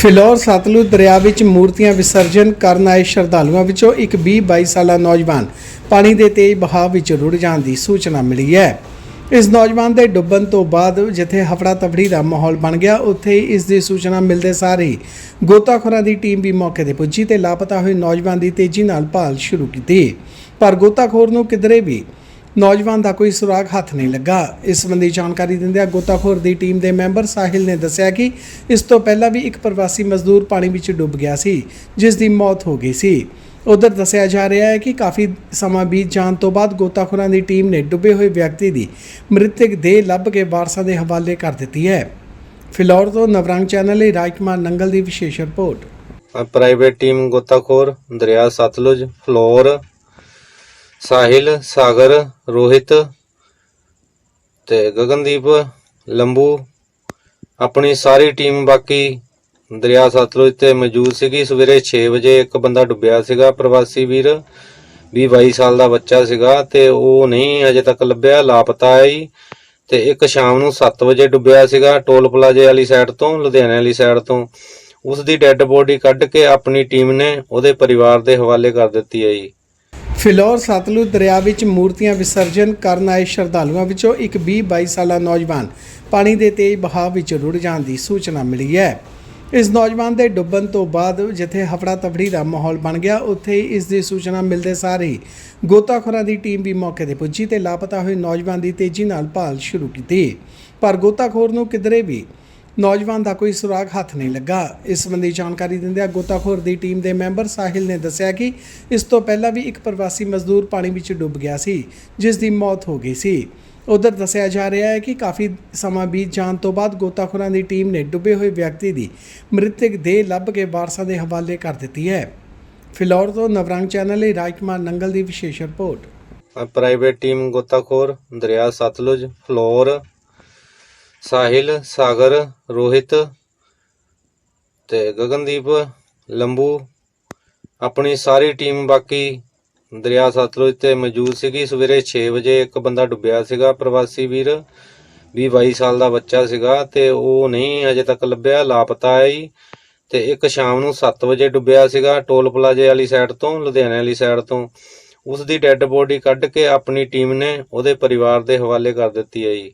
ਫਿਲੌਰ ਸਤਲੁਜ ਦਰਿਆ ਵਿੱਚ ਮੂਰਤੀਆਂ ਵਿਸਰਜਨ ਕਰਨ ਆਏ ਸ਼ਰਧਾਲੂਆਂ ਵਿੱਚੋਂ ਇੱਕ 20-22 ਸਾਲਾ ਨੌਜਵਾਨ ਪਾਣੀ ਦੇ ਤੇਜ਼ ਬਹਾਅ ਵਿੱਚ ਰੁੜ ਜਾਣ ਦੀ ਸੂਚਨਾ ਮਿਲੀ ਹੈ। ਇਸ ਨੌਜਵਾਨ ਦੇ ਡੁੱਬਣ ਤੋਂ ਬਾਅਦ ਜਿੱਥੇ ਹਫੜਾ ਤਫੜੀ ਦਾ ਮਾਹੌਲ ਬਣ ਗਿਆ, ਉੱਥੇ ਹੀ ਇਸ ਦੀ ਸੂਚਨਾ ਮਿਲਦੇ ਸਾਰ ਹੀ ਗੋਤਾਖੋਰਾਂ ਦੀ ਟੀਮ ਵੀ ਮੌਕੇ ਤੇ ਪੁੱਜੀ ਤੇ ਲਾਪਤਾ ਹੋਏ ਨੌਜਵਾਨ ਦੀ ਤੇਜ਼ੀ ਨਾਲ ਭਾਲ ਸ਼ੁਰੂ ਕੀਤੀ। ਪਰ ਗੋਤਾਖੋਰ ਨੂੰ ਕਿਧਰੇ ਵੀ ਨੌਜਵਾਨ ਦਾ ਕੋਈ ਸੁਰਾਗ ਹੱਥ ਨਹੀਂ ਲੱਗਾ। ਇਸ ਸੰਬੰਧੀ ਜਾਣਕਾਰੀ ਦਿੰਦਿਆਂ ਗੋਤਾਖੋਰ ਦੀ ਟੀਮ ਦੇ ਮੈਂਬਰ ਸਾਹਿਲ ਨੇ ਦੱਸਿਆ ਕਿ ਇਸ ਤੋਂ ਪਹਿਲਾਂ ਵੀ ਇੱਕ ਪ੍ਰਵਾਸੀ ਮਜ਼ਦੂਰ ਪਾਣੀ ਵਿੱਚ ਡੁੱਬ ਗਿਆ ਸੀ, ਜਿਸ ਦੀ ਮੌਤ ਹੋ ਗਈ ਸੀ। ਉਧਰ ਦੱਸਿਆ ਜਾ ਰਿਹਾ ਹੈ ਕਿ ਕਾਫੀ ਸਮਾਂ ਬੀਤ ਜਾਣ ਤੋਂ ਬਾਅਦ ਗੋਤਾਖੋਰਾਂ ਦੀ ਟੀਮ ਨੇ ਡੁੱਬੇ ਹੋਏ ਵਿਅਕਤੀ ਦੀ ਮ੍ਰਿਤਕ ਦੇਹ ਲੱਭ ਕੇ ਵਾਰਸਾਂ ਦੇ ਹਵਾਲੇ ਕਰ ਦਿੱਤੀ ਹੈ। ਫਿਲੌਰ ਤੋਂ ਨਵਰੰਗ ਚੈਨਲ ਲਈ ਰਾਜਕੁਮਾਰ ਨੰਗਲ ਦੀ ਵਿਸ਼ੇਸ਼ ਰਿਪੋਰਟ। ਪ੍ਰਾਈਵੇਟ ਟੀਮ ਗੋਤਾਖੋਰ, ਦਰਿਆ ਸਤਲੁਜ, ਫਲੋਰ ਸਾਹਿਲ, ਸਾਗਰ, ਰੋਹਿਤ ਤੇ ਗਗਨਦੀਪ, ਲੰਬੂ, ਆਪਣੀ ਸਾਰੀ ਟੀਮ, ਬਾਕੀ ਦਰਿਆ ਸਤਲੁਜ ਤੇ ਮੌਜੂਦ ਸੀਗੀ। ਸਵੇਰੇ 6 ਵਜੇ ਇੱਕ ਬੰਦਾ ਡੁੱਬਿਆ ਸੀਗਾ, ਪ੍ਰਵਾਸੀ ਵੀਰ 20 22 ਸਾਲ ਦਾ ਬੱਚਾ ਸੀਗਾ ਤੇ ਉਹ ਨਹੀਂ ਅਜੇ ਤੱਕ ਲੱਭਿਆ, ਲਾਪਤਾ ਹੈ ਜੀ। ਤੇ ਇੱਕ ਸ਼ਾਮ ਨੂੰ 7 ਵਜੇ ਡੁੱਬਿਆ ਸੀਗਾ, ਟੋਲ ਪਲਾਜ਼ੇ ਵਾਲੀ ਸਾਈਡ ਤੋਂ, ਲੁਧਿਆਣੇ ਵਾਲੀ ਸਾਈਡ ਤੋਂ। ਉਸ ਦੀ ਡੈੱਡ ਬੋਡੀ ਕੱਢ ਕੇ ਆਪਣੀ ਟੀਮ ਨੇ ਉਹਦੇ ਪਰਿਵਾਰ ਦੇ ਹਵਾਲੇ ਕਰ ਦਿੱਤੀ ਹੈ ਜੀ। ਫਿਲੌਰ ਸਤਲੁਜ ਦਰਿਆ ਵਿੱਚ ਮੂਰਤੀਆਂ ਵਿਸਰਜਨ ਕਰਨ ਆਏ ਸ਼ਰਧਾਲੂਆਂ ਵਿੱਚੋਂ ਇੱਕ 20-22 ਸਾਲਾ ਨੌਜਵਾਨ ਪਾਣੀ ਦੇ ਤੇਜ਼ ਬਹਾਅ ਵਿੱਚ ਰੁੜ ਜਾਣ ਦੀ ਸੂਚਨਾ ਮਿਲੀ ਹੈ। ਇਸ ਨੌਜਵਾਨ ਦੇ ਡੁੱਬਣ ਤੋਂ ਬਾਅਦ ਜਿੱਥੇ ਹਫੜਾ ਤਫੜੀ ਦਾ ਮਾਹੌਲ ਬਣ ਗਿਆ, ਉੱਥੇ ਹੀ ਇਸ ਦੀ ਸੂਚਨਾ ਮਿਲਦੇ ਸਾਰ ਹੀ ਗੋਤਾਖੋਰਾਂ ਦੀ ਟੀਮ ਵੀ ਮੌਕੇ ਤੇ ਪੁੱਜੀ ਤੇ ਲਾਪਤਾ ਹੋਏ ਨੌਜਵਾਨ ਦੀ ਤੇਜ਼ੀ ਨਾਲ ਭਾਲ ਸ਼ੁਰੂ ਕੀਤੀ। ਪਰ ਗੋਤਾਖੋਰ ਨੂੰ ਕਿਧਰੇ ਵੀ ਨੌਜਵਾਨ ਦਾ ਕੋਈ ਸੁਰਾਗ ਹੱਥ ਨਹੀਂ ਲੱਗਾ। ਇਸ ਸੰਬੰਧੀ ਜਾਣਕਾਰੀ ਦਿੰਦਿਆਂ ਗੋਤਾਖੋਰ ਦੀ ਟੀਮ ਦੇ ਮੈਂਬਰ ਸਾਹਿਲ ਨੇ ਦੱਸਿਆ ਕਿ ਇਸ ਤੋਂ ਪਹਿਲਾਂ ਵੀ ਇੱਕ ਪ੍ਰਵਾਸੀ ਮਜ਼ਦੂਰ ਪਾਣੀ ਵਿੱਚ ਡੁੱਬ ਗਿਆ ਸੀ, ਜਿਸ ਦੀ ਮੌਤ ਹੋ ਗਈ ਸੀ। ਉਧਰ ਦੱਸਿਆ ਜਾ ਰਿਹਾ ਹੈ ਕਿ ਕਾਫੀ ਸਮਾਂ ਬੀਤ ਜਾਣ ਤੋਂ ਬਾਅਦ ਗੋਤਾਖੋਰਾਂ ਦੀ ਟੀਮ ਨੇ ਡੁੱਬੇ ਹੋਏ ਵਿਅਕਤੀ ਦੀ ਮ੍ਰਿਤਕ ਦੇਹ ਲੱਭ ਕੇ ਵਾਰਸਾਂ ਦੇ ਹਵਾਲੇ ਕਰ ਦਿੱਤੀ ਹੈ। ਫਿਲੌਰ ਤੋਂ ਨਵਰੰਗ ਚੈਨਲ ਲਈ ਰਾਜਕੁਮਾਰ ਨੰਗਲ ਦੀ ਵਿਸ਼ੇਸ਼ ਰਿਪੋਰਟ। ਪ੍ਰਾਈਵੇਟ ਟੀਮ ਗੋਤਾਖੋਰ, ਦਰਿਆ ਸਤਲੁਜ, ਫਲੋਰ ਸਾਹਿਲ, ਸਾਗਰ, ਰੋਹਿਤ ਤੇ ਗਗਨਦੀਪ, ਲੰਬੂ, ਆਪਣੀ ਸਾਰੀ ਟੀਮ, ਬਾਕੀ ਦਰਿਆ ਸਤਲੁਜ ਤੇ ਮੌਜੂਦ ਸੀਗੀ। ਸਵੇਰੇ 6 ਵਜੇ ਇੱਕ ਬੰਦਾ ਡੁੱਬਿਆ ਸੀਗਾ, ਪ੍ਰਵਾਸੀ ਵੀਰ 20 22 ਸਾਲ ਦਾ ਬੱਚਾ ਸੀਗਾ ਤੇ ਉਹ ਨਹੀਂ ਅਜੇ ਤੱਕ ਲੱਭਿਆ, ਲਾਪਤਾ ਹੈ ਜੀ। ਤੇ ਇੱਕ ਸ਼ਾਮ ਨੂੰ 7 ਵਜੇ ਡੁੱਬਿਆ ਸੀਗਾ, ਟੋਲ ਪਲਾਜ਼ੇ ਵਾਲੀ ਸਾਈਡ ਤੋਂ, ਲੁਧਿਆਣੇ ਵਾਲੀ ਸਾਈਡ ਤੋਂ। ਉਸ ਦੀ ਡੈੱਡ ਬੋਡੀ ਕੱਢ ਕੇ ਆਪਣੀ ਟੀਮ ਨੇ ਉਹਦੇ ਪਰਿਵਾਰ ਦੇ ਹਵਾਲੇ ਕਰ ਦਿੱਤੀ ਹੈ ਜੀ।